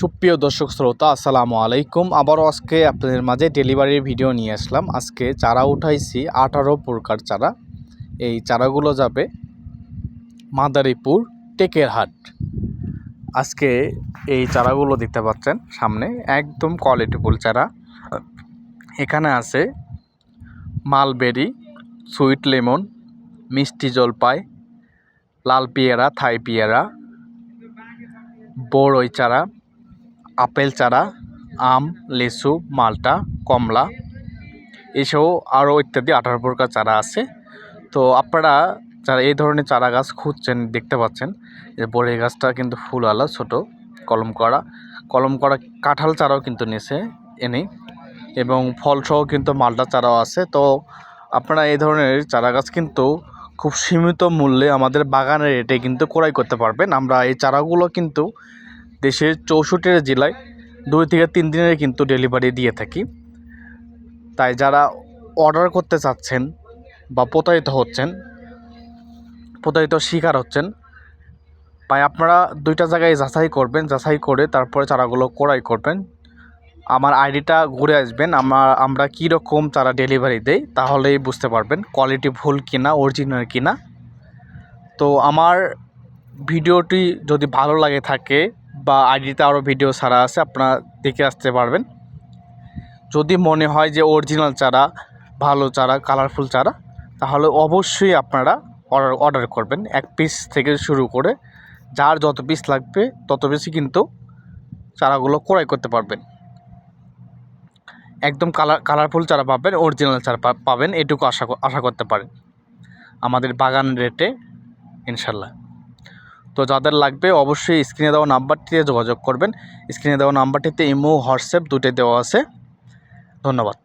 সুপ্রিয় দর্শক শ্রোতা, আসসালামু আলাইকুম। আবারও আজকে আপনাদের মাঝে ডেলিভারির ভিডিও নিয়ে আসলাম। আজকে চারা উঠাইছি, আঠারো প্রকার চারা। এই চারাগুলো যাবে মাদারীপুর টেকের হাট। আজকে এই চারাগুলো দেখতে পাচ্ছেন সামনে, একদম কোয়ালিটিফুল চারা। এখানে আছে মালবেরি সুইট লেমন মিষ্টি জলপাই, লাল পিয়ারা, থাই পেয়ারা, বড়ই চারা। আপেল চারা, আম, লিচু, মালটা, কমলা এসব আরও ইত্যাদি আঠারো প্রকার চারা আছে। তো আপনারা যারা এই ধরনের চারা গাছ খুঁজছেন, দেখতে পাচ্ছেন, যে বড়ই গাছটা কিন্তু ফুল আলা ছোটো, কলম করা। কলম করা কাঁঠাল চারাও কিন্তু নিছে এনে। এবং ফলসহ কিন্তু মালটা চারাও আছে। তো আপনারা এই ধরনের চারা গাছ কিন্তু খুব সীমিত মূল্যে আমাদের বাগানের রেটে কিন্তু ক্রয় করতে পারবেন। আমরা এই চারাগুলো কিন্তু দেশের চৌষট্টি জেলায় দুই থেকে তিন দিনের কিন্তু ডেলিভারি দিয়ে থাকি। তাই যারা অর্ডার করতে চাচ্ছেন বা প্রতারিত হচ্ছেন, প্রতারিত শিকার হচ্ছেন, তাই আপনারা দুইটা জায়গায় যাচাই করবেন, যাচাই করে তারপরে চারাগুলো ক্রয় করবেন। আমার আইডিটা ঘুরে আসবেন, আমার, আমরা কী রকম চারা ডেলিভারি দেই, তাহলেই বুঝতে পারবেন কোয়ালিটি ভুল কিনা অরিজিনাল কিনা। তো আমার ভিডিওটি যদি ভালো লাগে থাকে বা আইডিতে আরও ভিডিও ছাড়া আছে, আপনারা দেখে আসতে পারবেন। যদি মনে হয় যে অরিজিনাল চারা, ভালো চারা কালারফুল চারা, তাহলে অবশ্যই আপনারা অর্ডার অর্ডার করবেন। এক পিস থেকে শুরু করে যার যত পিস লাগবে, তত বেশি কিন্তু চারাগুলো ক্রয় করতে পারবেন। একদম কালার কালারফুল চারা পাবেন অরিজিনাল চারা পাবেন, এটুকু আশা আশা করতে পারেন। আমাদের বাগান রেটে ইনশাল্লাহ। তো যাদের লাগবে অবশ্যই স্ক্রিনে দেওয়া নাম্বারটিতে যোগাযোগ করবেন। স্ক্রিনে দেওয়া নাম্বারটিতে ইমো, হোয়াটসঅ্যাপ দুটোই দেওয়া আছে। ধন্যবাদ।